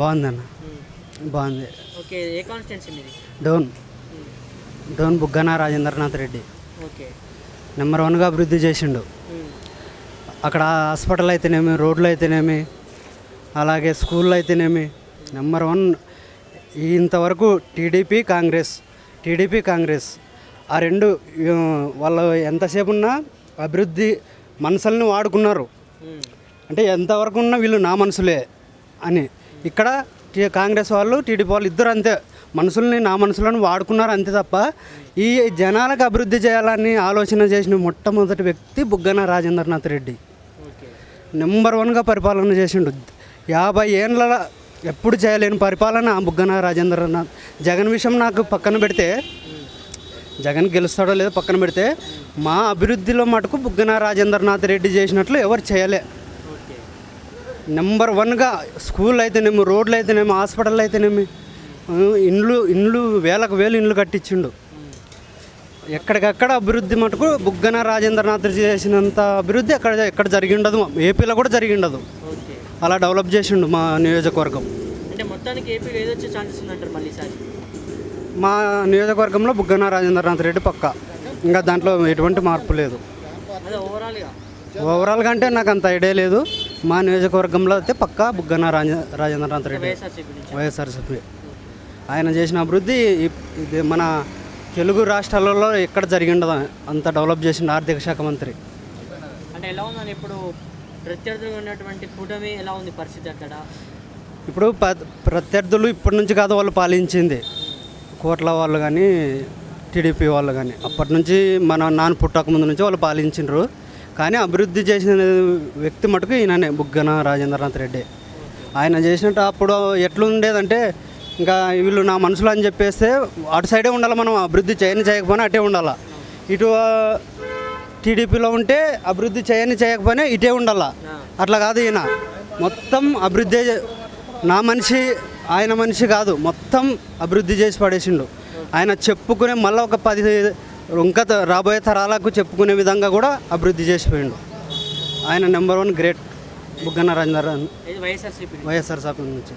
బాగుందన్న. బాగుంది. ఓకే ఏ కాన్స్టిట్యున్సీ మీది? డోన్. డోన్ బుగ్గన రాజేంద్రనాథ్ రెడ్డి. ఓకే. నెంబర్ వన్గా అభివృద్ధి చేసిండు. అక్కడ హాస్పిటల్ అయితేనేమి రోడ్లు అయితేనేమి అలాగే స్కూళ్ళు అయితేనేమి నెంబర్ వన్ ఇంతవరకు టీడీపీ కాంగ్రెస్ టీడీపీ కాంగ్రెస్ ఆ రెండు వాళ్ళు ఎంతసేపు ఉన్నా అభివృద్ధి మనసుల్ని వాడుకున్నారు. అంటే ఎంతవరకు ఉన్నా వీళ్ళు నా మనసులే అని. ఇక్కడ టీ- కాంగ్రెస్ వాళ్ళు టీడీపీ వాళ్ళు ఇద్దరు అంతే. మనుషుల్ని నా మనసులను వాడుకున్నారు అంతే తప్ప ఈ జనాలకు అభివృద్ధి చేయాలని ఆలోచన చేసిన మొట్టమొదటి వ్యక్తి బుగ్గన రాజేంద్రనాథ్ రెడ్డి. నెంబర్ వన్గా పరిపాలన చేసిండు. యాభై ఏండ్ల ఎప్పుడు చేయలేని పరిపాలన బుగ్గన రాజేంద్రనాథ్. జగన్ విషయం నాకు పక్కన పెడితే జగన్ గెలుస్తాడో లేదో పక్కన పెడితే మా అభివృద్ధిలో మటుకు బుగ్గన రాజేంద్రనాథ్ రెడ్డి చేసినట్లు ఎవరు చేయలే. నెంబర్ వన్గా స్కూల్ అయితేనేమి రోడ్లు అయితేనేమి హాస్పిటల్ అయితేనేమి ఇండ్లు ఇండ్లు వేలకు వేలు ఇండ్లు కట్టించిండు. ఎక్కడికక్కడ అభివృద్ధి మటుకు బుగ్గన రాజేంద్రనాథ్ చేసినంత అభివృద్ధి ఎక్కడ ఎక్కడ జరిగి ఉండదు ఏపీలో కూడా జరిగి ఉండదు అలా డెవలప్ చేసిండు మా నియోజకవర్గం. అంటే మొత్తానికి ఏపీలో ఏదొచ్చే ఛాన్సెస్ ఉందంటారు మళ్ళీ మా నియోజకవర్గంలో బుగ్గన రాజేంద్రనాథ్ రెడ్డి పక్క. ఇంకా దాంట్లో ఎటువంటి మార్పు లేదు. ఓవరాల్గా. ఓవరాల్గా అంటే నాకు అంత ఐడియా లేదు. మా నియోజకవర్గంలో అయితే పక్కా బుగ్గన రాజ రాజేంద్రనాథ్ రెడ్డి. వైఎస్ఆర్సీపీ ఆయన చేసిన అభివృద్ధి ఇది మన తెలుగు రాష్ట్రాలలో ఎక్కడ జరిగి ఉండదు అంత డెవలప్ చేసిన ఆర్థిక శాఖ మంత్రి. అంటే ఎలా ఉందని ఇప్పుడు ప్రత్యర్థులుగా ఉన్నటువంటి కూటమి ఎలా ఉంది పరిస్థితి అక్కడ? ఇప్పుడు ప్రత్యర్థులు ఇప్పటి నుంచి కాదు వాళ్ళు పాలించింది. కోట్ల వాళ్ళు కానీ టీడీపీ వాళ్ళు కానీ అప్పటి నుంచి మన నాన్న పుట్టక ముందు నుంచి వాళ్ళు పాలించిండ్రు. కానీ అభివృద్ధి చేసిన వ్యక్తి మటుకు ఈయననే బుగ్గన రాజేంద్రనాథ్ రెడ్డి. ఆయన చేసినట్టు అప్పుడు ఎట్లుండేదంటే ఇంకా వీళ్ళు నా మనసులో అని చెప్పేస్తే అటు సైడే ఉండాలి మనం అభివృద్ధి చేయని చేయకపోయినా అటే ఉండాలా. ఇటు టీడీపీలో ఉంటే అభివృద్ధి చేయని చేయకపోయినా ఇటే ఉండాలా. అట్లా కాదు ఈయన. మొత్తం అభివృద్ధి నా మనిషి ఆయన మనిషి కాదు మొత్తం అభివృద్ధి చేసి పడేసిండు. ఆయన చెప్పుకునే మళ్ళీ ఒక పది ఇంకా రాబోయే తరాలకు చెప్పుకునే విధంగా కూడా అభివృద్ధి చేసిపోయిండు. ఆయన number one great Buggana Rajendra YSRCP? YSR సాపి నుంచి.